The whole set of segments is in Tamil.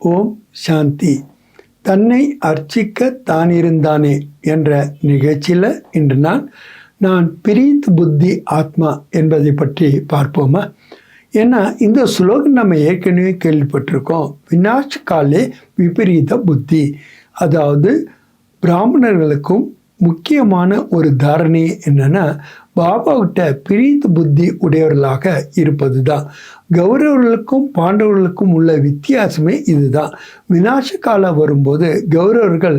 ஓம் சாந்தி. தன்னை அர்ச்சிக்க தான் இருந்தானே என்ற நிகழ்ச்சியில் இன்று நான் நான் பிரீத் புத்தி ஆத்மா என்பதை பற்றி பார்ப்போமா? ஏன்னா இந்த ஸ்லோகம் நம்ம ஏற்கனவே கேள்விப்பட்டிருக்கோம். வினாஷ் காலே விபரீத புத்தி. அதாவது பிராமணர்களுக்கும் முக்கியமான ஒரு தாரணை என்னென்னா பாபாவிட்ட பிரீத் புத்தி உடையவர்களாக இருப்பது தான் கௌரவர்களுக்கும் பாண்டவர்களுக்கும் உள்ள வித்தியாசமே இதுதான். வினாச காலம் வரும்போது கௌரவர்கள்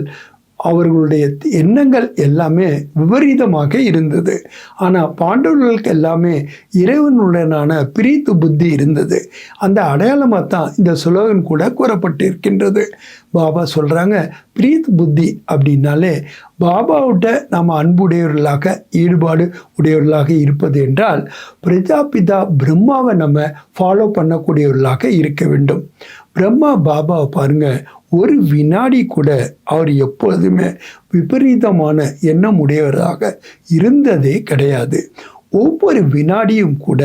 அவர்களுடைய எண்ணங்கள் எல்லாமே விபரீதமாக இருந்தது. ஆனால் பாண்டவர்களுக்கு எல்லாமே இறைவனுடனான பிரீத்து புத்தி இருந்தது. அந்த அடையாளமாக தான் இந்த சுலோகன் கூட கூறப்பட்டிருக்கின்றது. பாபா சொல்கிறாங்க பிரீத் புத்தி அப்படின்னாலே பாபாவிட்ட நம்ம அன்புடையவர்களாக ஈடுபாடு உடையவர்களாக இருப்பது என்றால் பிரஜாபிதா பிரம்மாவை நம்ம ஃபாலோ பண்ணக்கூடியவர்களாக இருக்க வேண்டும். பிரம்மா பாபாவை பாருங்கள் ஒரு வினாடி கூட அவர் எப்பொழுதுமே விபரீதமான எண்ணம் உடையவராக இருந்ததே கிடையாது. ஒவ்வொரு வினாடியும் கூட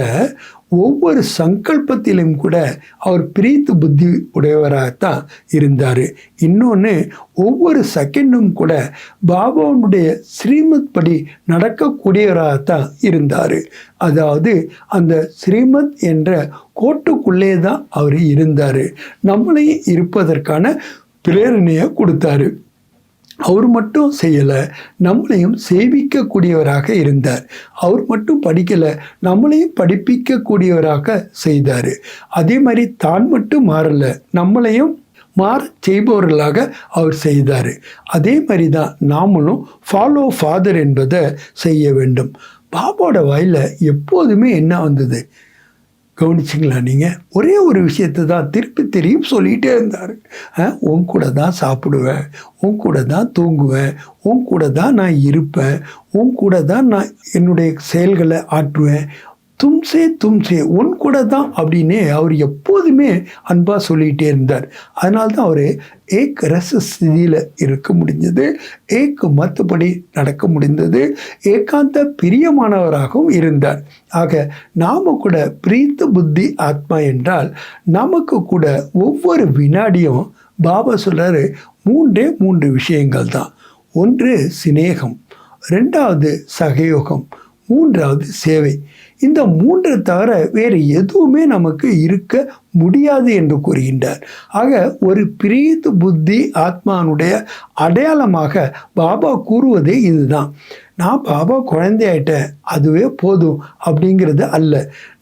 ஒவ்வொரு சங்கல்பத்திலும் கூட அவர் பிரீத்து புத்தி உடையவராகத்தான் இருந்தார். இன்னொன்று ஒவ்வொரு செகண்டும் கூட பாபாவுடைய ஸ்ரீமத் படி நடக்கக்கூடியவராகத்தான் இருந்தார். அதாவது அந்த ஸ்ரீமத் என்ற கோட்டுக்குள்ளே தான் அவர் இருந்தார். நம்மளையும் இருப்பதற்கான பிரேரணையை கொடுத்தாரு. அவர் மட்டும் செய்யலை நம்மளையும் சேவிக்கக்கூடியவராக இருந்தார். அவர் மட்டும் படிக்கலை நம்மளையும் படிப்பிக்கக்கூடியவராக செய்தார். அதே மாதிரி தான் மட்டும் மாறலை நம்மளையும் மாற செய்பவர்களாக அவர் செய்தார். அதே மாதிரி தான் நாமளும் ஃபாலோ ஃபாதர் என்பதை செய்ய வேண்டும். பாபாவோட வாயில் எப்போதுமே என்ன வந்தது? கவனிச்சிங்களா நீங்கள் ஒரே ஒரு விஷயத்தை தான் திருப்பி திரும்பி சொல்லிகிட்டே இருந்தார். உன் கூட தான் சாப்பிடுவேன் உன் கூட தான் தூங்குவேன் உன் கூட தான் நான் இருப்பேன் உன் கூட தான் நான் என்னுடைய செயல்களை ஆற்றுவேன் தும்சே தும்சே உன் கூட தான் அப்படின்னே அவர் எப்போதுமே அன்பாக சொல்லிகிட்டே இருந்தார். அதனால தான் அவர் ஏக் ரச ஸ்திதியில் இருக்க முடிஞ்சது ஏக் மற்றபடி நடக்க முடிந்தது ஏகாந்த பிரியமானவராகவும் இருந்தார். ஆக நாம் கூட பிரீத்த புத்தி ஆத்மா என்றால் நமக்கு கூட ஒவ்வொரு வினாடியும் பாபா சொல்கிறாரு மூன்றே மூன்று விஷயங்கள் தான். ஒன்று சிநேகம் ரெண்டாவது சகயோகம் மூன்றாவது சேவை. இந்த மூன்று தவிர வேறு எதுவுமே நமக்கு இருக்க முடியாது என்று கூறுகின்றார். ஆக ஒரு பிரீத் புத்தி ஆத்மானுடைய அடையாளமாக பாபா கூறுவதே இதுதான். நான் பாபா குழந்தையாயிட்டேன். அதுவே போதும் அப்படிங்கிறது அல்ல.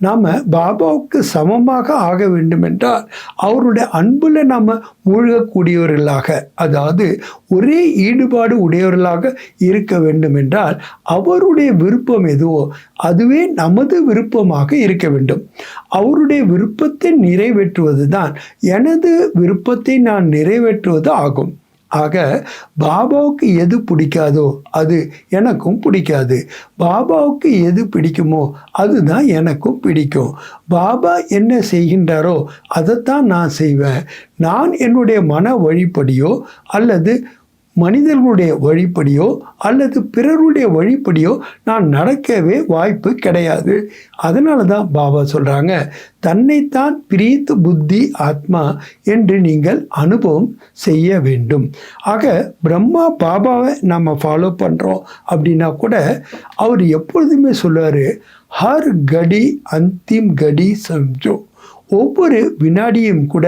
நாம் பாபாவுக்கு சமமாக ஆக வேண்டுமென்றால் அவருடைய அன்பில் நாம் மூழ்கக்கூடியவர்களாக அதாவது ஒரே ஈடுபாடு உடையவர்களாக இருக்க வேண்டுமென்றால் அவருடைய விருப்பம் எதுவோ அதுவே நமது விருப்பமாக இருக்க வேண்டும். அவருடைய விருப்பத்தை நிறைவேற்றுவது தான் எனது விருப்பத்தை நான் நிறைவேற்றுவது ஆகும். ஆக பாபாவுக்கு எது பிடிக்காதோ அது எனக்கும் பிடிக்காது. பாபாவுக்கு எது பிடிக்குமோ அதுதான் எனக்கும் பிடிக்கும். பாபா என்ன செய்கின்றாரோ அதைத்தான் நான் செய்வேன். நான் என்னுடைய மன வழிப்படியோ அல்லது மனிதர்களுடைய வழிப்படியோ அல்லது பிறருடைய வழிப்படியோ நான் நடக்கவே வாய்ப்பு கிடையாது. அதனால தான் பாபா சொல்கிறாங்க தன்னைத்தான் பிரீத்து புத்தி ஆத்மா என்று நீங்கள் அனுபவம் செய்ய வேண்டும். ஆக பிரம்மா பாபாவை நம்ம ஃபாலோ பண்ணுறோம் அப்படின்னா கூட அவர் எப்பொழுதுமே சொல்லுவார் ஹர் கடி அந்திம் கடி சம்ஜோ. ஒவ்வொரு வினாடியும் கூட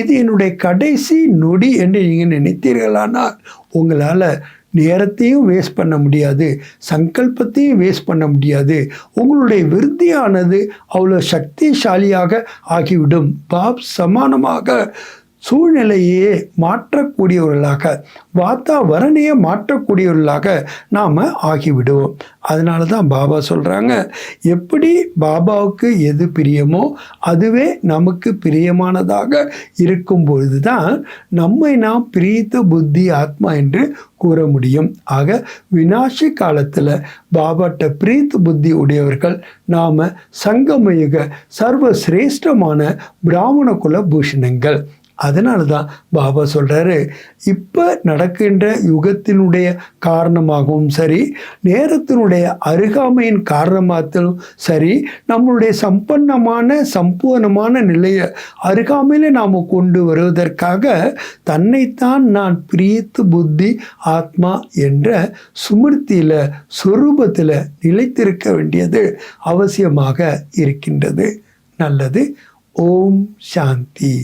இது என்னுடைய கடைசி நொடி என்று நீங்கள் நினைத்தீர்களானால் உங்களால் நேரத்தையும் வேஸ்ட் பண்ண முடியாது சங்கல்பத்தையும் வேஸ்ட் பண்ண முடியாது. உங்களுடைய விருத்தியானது அவ்வளோ சக்திசாலியாக ஆகிவிடும். பாப் சமானமாக சூழ்நிலையே மாற்றக்கூடியவர்களாக வாத்தாவரணையை மாற்றக்கூடியவர்களாக நாம் ஆகிவிடுவோம். அதனால தான் பாபா சொல்கிறாங்க எப்படி பாபாவுக்கு எது பிரியமோ அதுவே நமக்கு பிரியமானதாக இருக்கும் பொழுது தான் நம்மை நாம் பிரீத்த புத்தி ஆத்மா என்று கூற முடியும். ஆக வினாசி காலத்தில் பாபாட்ட பிரீத் புத்தி உடையவர்கள் நாம் சங்கமயுக சர்வசிரேஷ்டமான பிராமண குல பூஷணங்கள். அதனால தான் பாபா சொல்கிறாரு இப்போ நடக்கின்ற யுகத்தினுடைய காரணமாகவும் சரி நேரத்தினுடைய அருகாமையின் காரணமாகத்திலும் சரி நம்மளுடைய சம்பன்னமான சம்பூர்ணமான நிலையை அருகாமையில் நாம் கொண்டு வருவதற்காக தன்னைத்தான் நான் பிரியத்து புத்தி ஆத்மா என்ற சுமிருத்தியில் சொரூபத்தில் நிலைத்திருக்க வேண்டியது அவசியமாக இருக்கின்றது. நல்லது. ஓம் சாந்தி.